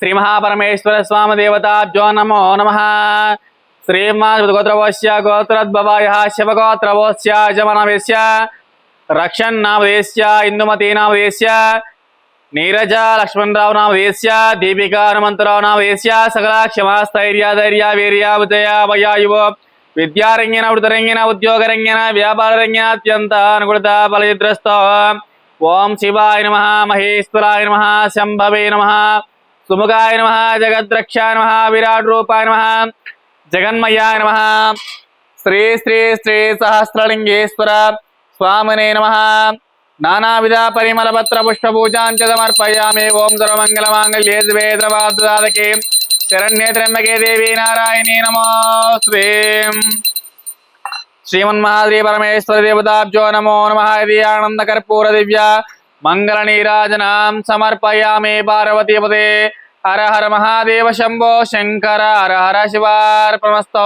శ్రీ మహాపరమేశ్వర స్వామి దేవతాభ్యో నమో నమ. శ్రీమాగోత్రవోశ్య గోత్రద్భవాయ శివగోత్రవోశ్య జమనవేశ్య రక్షన్నామదేశ్య ఇందుమతి నామదేశ్య నీరజ లక్ష్మణరావు నామదేశ్య దీపికా హనుమంతరావు నామదేశ్య సకల క్షమాస్థైర్య ధైర్య వీర్య ఉదయ వయాయువ విద్యారంగిన వృతరంగిన ఉద్యోగరంగిన వ్యాపారరంగిన అత్యంత అనుకూలత బలయుద్రస్త ఓం శివాయ నమ మహేశ్వరాయ నమ శంభవే నమ. सुमुखाय नम जगद्रक्षा नम विराट रूपा नम जगन्मया नम। श्री श्री श्री सहस्रलिंगेश्वर स्वामने नमः। नानाविध परिमलपत्र पुष्पपूजाञ्च समर्पयामि। ॐ सर्वमङ्गलमाङ्गल्ये द्वे द्रवादुदादके शरण्ये त्र्यम्बके देवी नारायणी नमोऽस्ते श्रीमन्महाद्री परमेश्वर देवताब्जो नमो नमः। कर्पूर दिव्या ఇది ఆనంద కర్పూర దివ్య మంగళ పార్వతీపదే హర హర మహాదేవ శంభో శంకర హర హర శివార్పణమస్తో